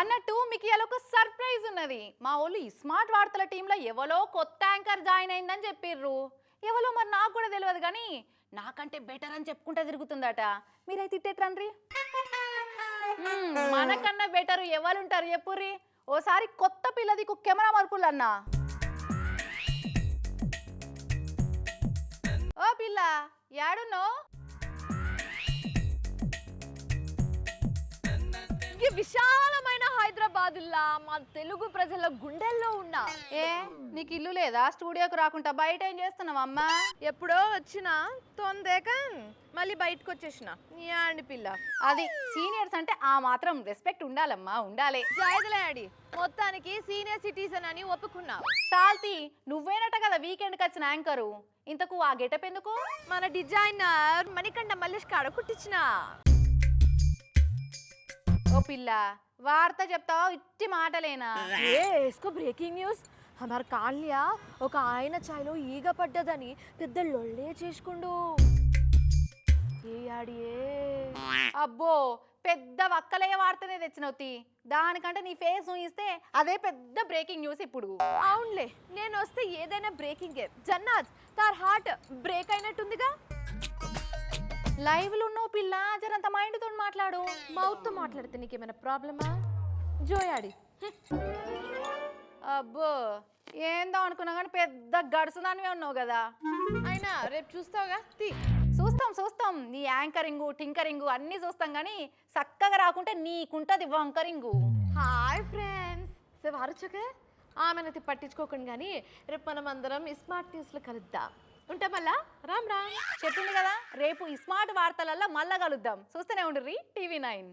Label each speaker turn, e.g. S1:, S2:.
S1: అన్నట్టు మీకు ఇలా ఒక సర్ప్రైజ్ ఉన్నది. మా వాళ్ళు ఈ స్మార్ట్ వార్తల టీంలో ఎవరో కొత్త యాంకర్ జాయిన్ అయిందని చెప్పిర్రు. ఎవరో మరి నాకు కూడా తెలియదు కానీ నాకంటే బెటర్ అని చెప్పుకుంటా తిరుగుతుందట. మీరైతే ఇట్టేట్రండ్రి మనకన్నా బెటర్ ఎవరు ఉంటారు చెప్పుర్రి? ఓసారి కొత్త పిల్లది కెమెరా మరుపులు అన్నా. ఓ పిల్ల యాడున్నో
S2: విశాల హైదరాబాద్ మా తెలుగు ప్రజల గుండెల్లో ఉన్నా.
S1: ఏ నీకు ఇల్లు లేదా? స్టూడియోకి రాకుండా బయట ఏం చేస్తున్నావు అమ్మా?
S2: ఎప్పుడో వచ్చిన తొందేక మళ్ళీ బయటకు వచ్చేసిన యాండి పిల్ల.
S1: అది సీనియర్స్ అంటే ఆ మాత్రం రెస్పెక్ట్ ఉండాలమ్మా ఉండాలి.
S2: జాయిదలాడి మొత్తానికి సీనియర్ సిటిజన్ అని ఒప్పుకున్నా.
S1: సాల్తి నువ్వేనట కదా వీకెండ్కి వచ్చిన యాంకరు? ఇంతకు ఆ గెటప్ ఎందుకు?
S2: మన డిజైనర్ మణికంఠ మల్లేష్ కాడ కుట్టించిన.
S1: ఓ పిల్ల వార్త చెప్తావా? ఇట్టి మాటలేనా?
S2: ఏ ఇసుకో బ్రేకింగ్ న్యూస్ హమార కాళ్య ఒక ఆయన ఛాయ్లో ఈగ పడ్డదని పెద్ద లొల్లే చేసుకుండు. ఏ ఆడియే?
S1: అబ్బో పెద్ద వక్కలే వార్తనే తెచ్చినవు తీ. దానికంటే నీ ఫేస్ ఊహిస్తే అదే పెద్ద బ్రేకింగ్ న్యూస్ ఇప్పుడు.
S2: అవునులే నేను వస్తే ఏదైనా బ్రేకింగ్ జన్నాజ్ తార్ హార్ట్ బ్రేక్ అయినట్టుందిగా?
S1: లైవ్లో ఉన్నావు పిల్ల జరంత మైండ్ తోని మాట్లాడు.
S2: మౌత్తో మాట్లాడితే నీకేమైనా ప్రాబ్లమా? జోయాడి
S1: అబ్బో ఏందో అనుకున్నా కానీ పెద్ద గడుసుదానివే ఉన్నావు కదా.
S2: అయినా రేపు చూస్తావుగా? తీ.
S1: చూస్తాం చూస్తాం. నీ యాంకరింగు టింకరింగు అన్నీ చూస్తాం కానీ చక్కగా రాకుంటే నీకుంటది వంకరింగు.
S2: Hi friends. సేవ అరచకే ఆమెనైతే పట్టించుకోకండి కానీ రేపు మనం అందరం స్మార్ట్ న్యూస్లో కలుద్దాం. ఉంటా మళ్ళా? రామ్ రామ్.
S1: చెప్పింది కదా రేపు ఈ స్మార్ట్ వార్తలల్లో మళ్ళా కలుద్దాం. చూస్తూనే రీ టీవీ నైన్.